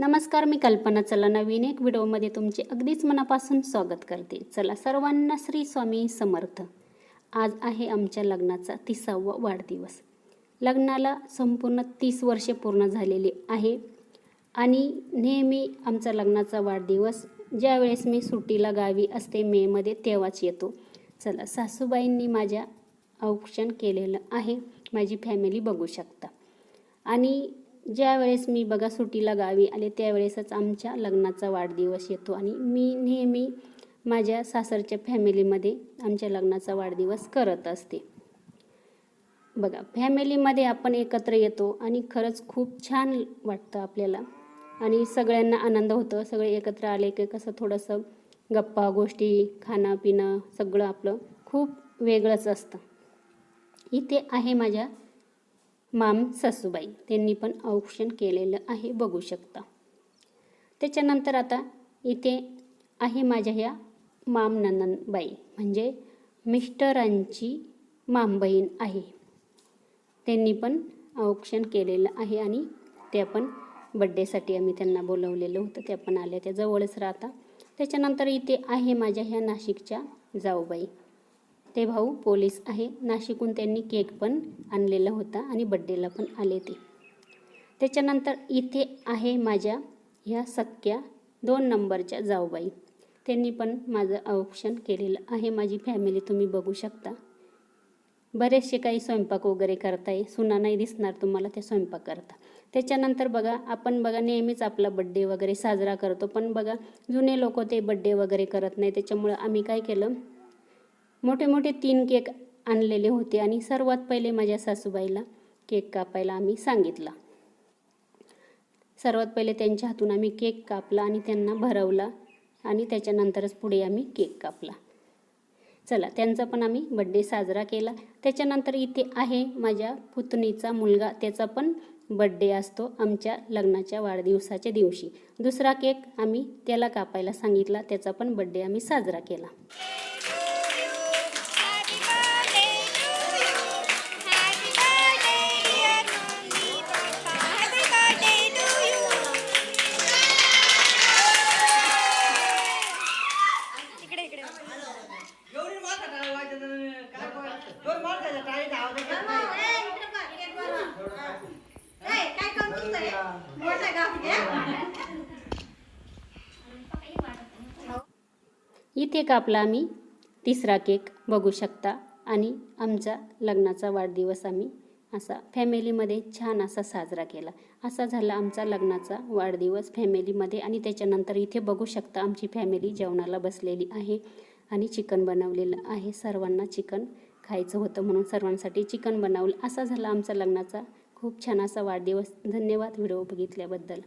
नमस्कार मी कल्पना. चला नवीन एक व्हिडिओमध्ये तुमचे अगदीच मनापासून स्वागत करते. चला सर्वांना श्री स्वामी समर्थ. आज आहे आमच्या लग्नाचा तिसावा वाढदिवस. लग्नाला संपूर्ण तीस वर्षे पूर्ण झालेली आहे आणि नेहमी आमचा लग्नाचा वाढदिवस ज्यावेळेस मी सुट्टीला गावी असते मेमध्ये तेव्हाच येतो. चला सासूबाईंनी माझ्या औक्षण केलेलं आहे. माझी फॅमिली बघू शकता. आणि ज्यावेळेस मी बघा सुट्टीला गावी आले त्यावेळेसच आमच्या लग्नाचा वाढदिवस येतो आणि मी नेहमी माझ्या सासरच्या फॅमिलीमध्ये आमच्या लग्नाचा वाढदिवस करत असते. बघा फॅमिलीमध्ये आपण एकत्र येतो आणि खरंच खूप छान वाटतं आपल्याला. आणि सगळ्यांना आनंद होतो सगळे एकत्र आले की कसं थोडंसं गप्पा गोष्टी खाणं पिणं सगळं आपलं खूप वेगळंच असतं. इथे आहे माझ्या माम सासूबाई त्यांनी पण औक्षण केलेलं आहे बघू शकता. त्याच्यानंतर आता इथे आहे माझ्या ह्या माम नंदनबाई म्हणजे मिस्टरांची मामबहीण आहे. त्यांनी पण औक्षण केलेलं आहे आणि त्या पण बड्डेसाठी आम्ही त्यांना बोलवलेलं होतं त्या पण आल्या त्या जवळच राहता. त्याच्यानंतर इथे आहे माझ्या ह्या नाशिकच्या जाऊबाई. ते भाऊ पोलीस आहे. नाशिकहून त्यांनी केक पण आणलेला होता आणि बड्डेला पण आले ते. त्याच्यानंतर इथे आहे माझ्या ह्या सख्या दोन नंबरच्या जाऊबाई. त्यांनी पण माझं औक्षण केलेलं आहे. माझी फॅमिली तुम्ही बघू शकता. बरेचसे काही स्वयंपाक वगैरे करताय. सुना नाही दिसणार तुम्हाला ते स्वयंपाक करता. त्याच्यानंतर बघा आपण बघा नेहमीच आपला बड्डे वगैरे साजरा करतो. पण बघा जुने लोक ते बड्डे वगैरे करत नाही. त्याच्यामुळं आम्ही काय केलं? मोठे मोठे तीन केक आणलेले होते आणि सर्वात पहिले माझ्या सासूबाईला केक कापायला आम्ही सांगितला. सर्वात पहिले त्यांच्या हातून आम्ही केक कापला आणि त्यांना भरवला आणि त्याच्यानंतरच पुढे आम्ही केक कापला. चला त्यांचा पण आम्ही बड्डे साजरा केला. त्याच्यानंतर इथे आहे माझ्या पुतणीचा मुलगा. त्याचा पण बड्डे असतो आमच्या लग्नाच्या वाढदिवसाच्या दिवशी. दुसरा केक आम्ही त्याला कापायला सांगितला. त्याचा पण बड्डे आम्ही साजरा केला. इथे कापला आम्ही. तिसरा केक बघू शकता. आणि आमचा लग्नाचा वाढदिवस आम्ही असा फॅमिलीमध्ये छान असा साजरा केला. असा झाला आमचा लग्नाचा वाढदिवस फॅमिलीमध्ये आणि त्याच्यानंतर इथे बघू शकता आमची फॅमिली जेवणाला बसलेली आहे आणि चिकन बनवलेलं आहे. सर्वांना चिकन खायचं होतं म्हणून सर्वांसाठी चिकन बनवलं. असा झाला आमचा लग्नाचा खूप छान असा वाढदिवस धन्यवाद व्हिडिओ बघितल्याबद्दल.